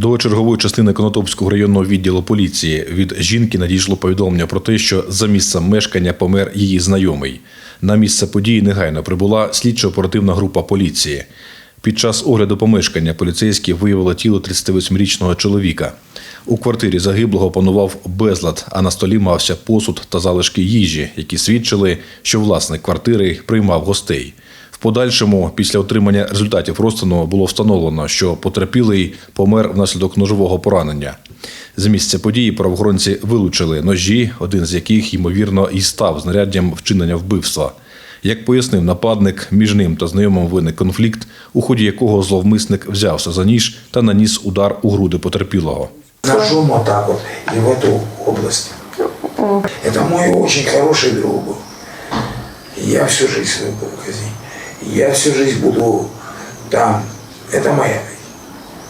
До чергової частини Конотопського районного відділу поліції від жінки надійшло повідомлення про те, що за місцем мешкання помер її знайомий. На місце події негайно прибула слідчо-оперативна група поліції. Під час огляду помешкання поліцейські виявили тіло 38-річного чоловіка. У квартирі загиблого панував безлад, а на столі мався посуд та залишки їжі, які свідчили, що власник квартири приймав гостей В подальшому, після отримання результатів розтину, було встановлено, що потерпілий помер внаслідок ножового поранення. З місця події правоохоронці вилучили ножі, один з яких, ймовірно, і став знаряддям вчинення вбивства. Як пояснив нападник, між ним та знайомим виник конфлікт, у ході якого зловмисник взявся за ніж та наніс удар у груди потерпілого. Ножом вот так вот и в эту область. Это мой очень хороший друг был. Я всю жизнь свою был в казине. Я всю жизнь буду там. Это моя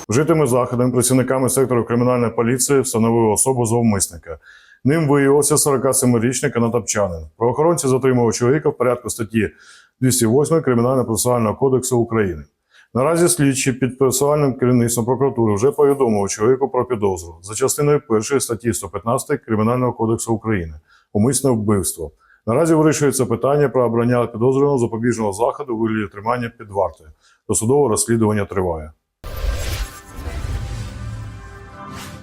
Вжитими заходами працівниками сектору кримінальної поліції встановили особу зловмисника. Ним виявився 47-річний канатопчанин. Правоохоронці затримали чоловіка в порядку статті 208 Кримінально-процесуального кодексу України. Наразі слідчі під персональним керівництвом прокуратури вже повідомили чоловіку про підозру за частиною першої статті 115 Кримінального кодексу України умисне вбивство. Наразі вирішується питання про обрання підозрюваного запобіжного заходу у вигляді тримання під вартою. Досудове розслідування триває.